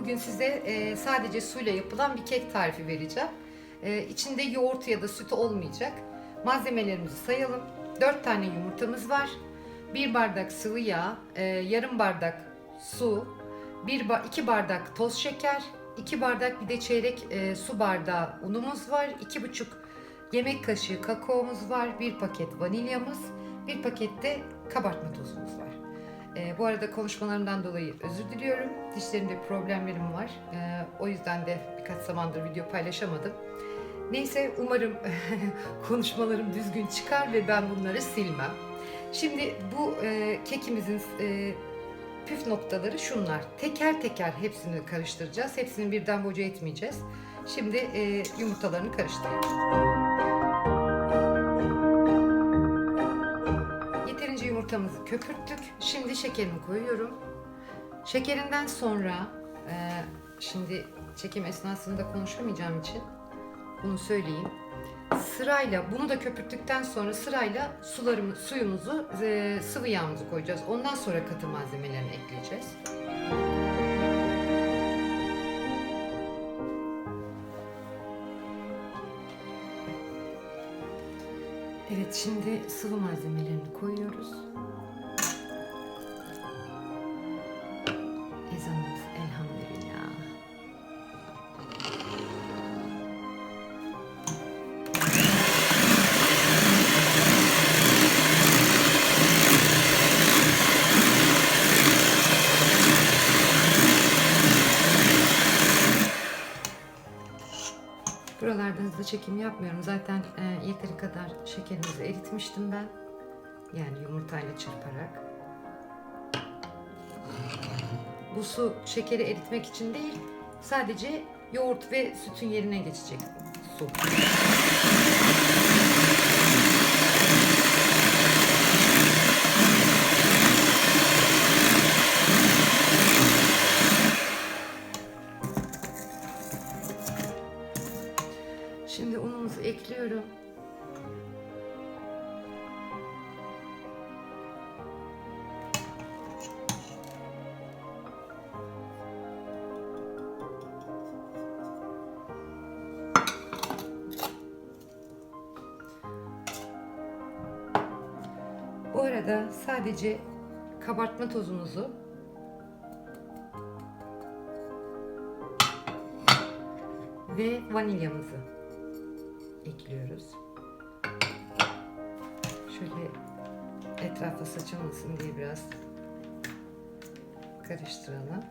Bugün size e, sadece suyla yapılan bir kek tarifi vereceğim. E, içinde yoğurt ya da süt olmayacak. Malzemelerimizi sayalım. 4 tane yumurtamız var. 1 bardak sıvı yağ, e, yarım bardak su, 1 ba 2 bardak toz şeker, 2 bardak bir de çeyrek e, su bardağı unumuz var. 2,5 yemek kaşığı kakaomuz var. 1 paket vanilyamız, 1 paket de kabartma tozumuz var. Ee, bu arada konuşmalarımdan dolayı özür diliyorum. Dişlerimde problemlerim var. Ee, o yüzden de birkaç zamandır video paylaşamadım. Neyse umarım konuşmalarım düzgün çıkar ve ben bunları silmem. Şimdi bu e, kekimizin e, püf noktaları şunlar. Teker teker hepsini karıştıracağız. Hepsini birden boca etmeyeceğiz. Şimdi e, yumurtalarını karıştırıyorum. Yumurtamızı köpürttük. Şimdi şekerini koyuyorum. Şekerinden sonra e, şimdi çekim esnasında konuşamayacağım için bunu söyleyeyim. Sırayla bunu da köpürttükten sonra sırayla sularımı, suyumuzu, e, sıvı yağımızı koyacağız. Ondan sonra katı malzemelerini ekleyeceğiz. Evet şimdi sıvı malzemelerini koyuyoruz. Hızlı çekim yapmıyorum. Zaten e, yeteri kadar şekerimizi eritmiştim ben. Yani yumurtayla çırparak. Bu su şekeri eritmek için değil, sadece yoğurt ve sütün yerine geçecek su. Unumuzu ekliyorum. Bu arada sadece kabartma tozumuzu ve vanilyamızı ekliyoruz. Şöyle etrafa saçılmasın diye biraz karıştıralım.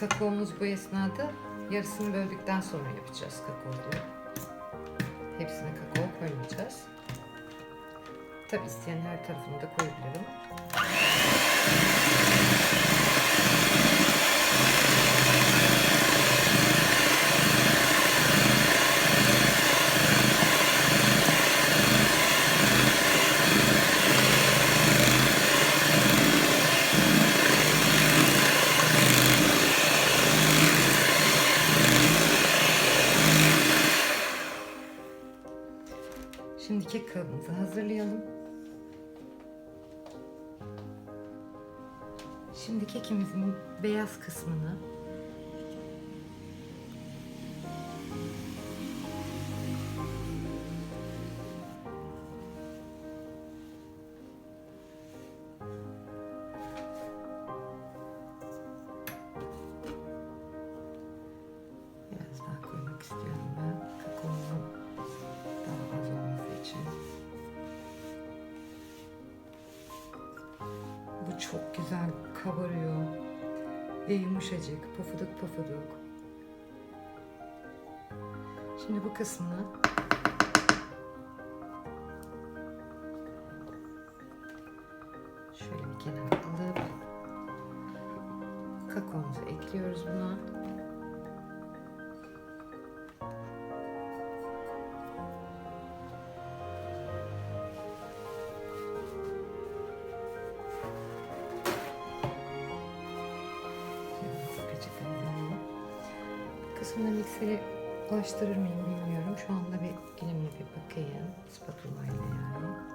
Kakaomuz bu esnada yarısını böldükten sonra yapacağız kakaolu. Hepsine kakao koymayacağız. Tabi isteyen her tarafını da koyabilirim. Şimdi kek kabımızı hazırlayalım. Şimdi kekimizin beyaz kısmını güzel kabarıyor ve yumuşacık, pofuduk pofuduk. Şimdi bu kısmını kısmında mikseri ulaştırır mıyım bilmiyorum. Şu anda bir elimle bir bakayım. Spatula ile yani.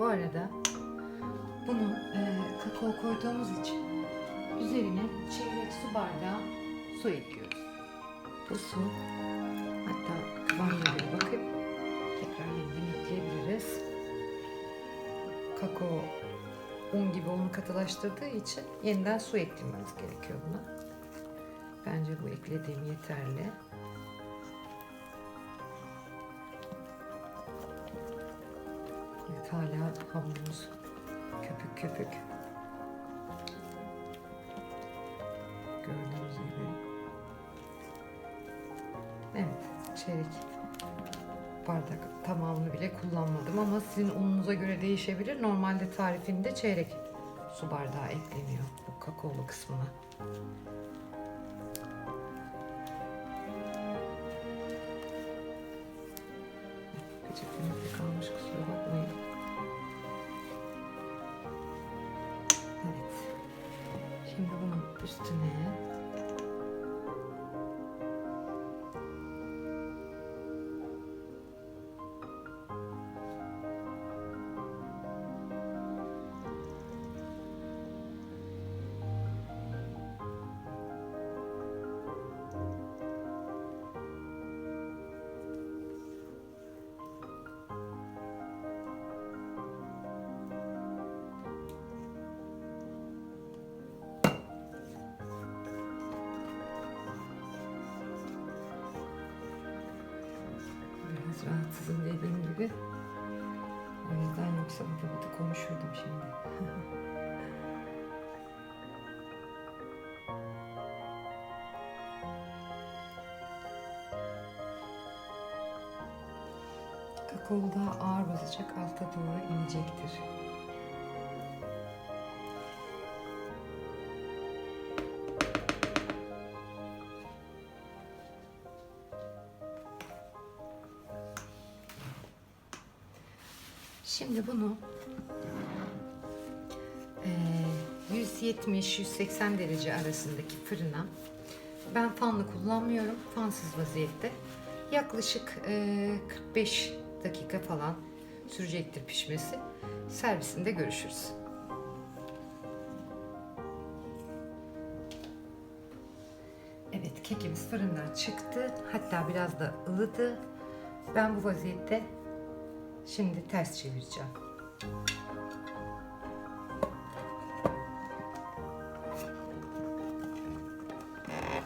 Bu arada bunu e, kakao koyduğumuz için üzerine çeyrek su bardağı su ekliyoruz. Bu su hatta kıvamına bakıp tekrar yeniden ekleyebiliriz. Kakao un gibi onu katılaştırdığı için yeniden su eklememiz gerekiyor buna. Bence bu eklediğim yeterli. Hala hamurumuz köpük köpük. Gördüğünüz gibi. Evet çeyrek bardak tamamını bile kullanmadım ama sizin ununuza göre değişebilir. Normalde tarifinde çeyrek su bardağı ekleniyor bu kakaolu kısmına. Peçetemizde kalmış kusura bakmayın. To. Rahatsızım dediğim gibi. O yüzden yoksa burada burada konuşurdum şimdi. Kakao ağır basacak, alta doğru inecektir. Şimdi bunu eee, 170-180 derece arasındaki fırına ben fanlı kullanmıyorum. Fansız vaziyette. Yaklaşık eee, 45 dakika falan sürecektir pişmesi. Servisinde görüşürüz. Evet kekimiz fırından çıktı. Hatta biraz da ılıdı. Ben bu vaziyette Şimdi ters çevireceğim. Evet.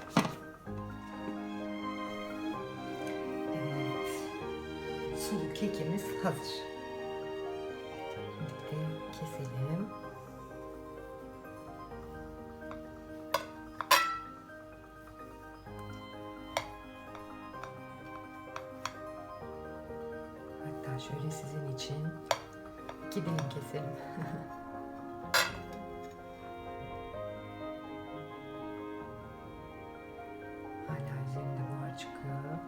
Sulu kekimiz hazır. Şimdi keselim. İki dilim keselim. Hala üzerinde buhar çıkıyor.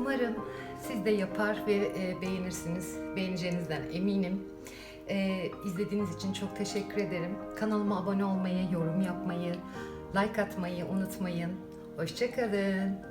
Umarım siz de yapar ve e, beğenirsiniz. Beğeneceğinizden eminim. E, izlediğiniz için çok teşekkür ederim. Kanalıma abone olmayı, yorum yapmayı, like atmayı unutmayın. Hoşçakalın.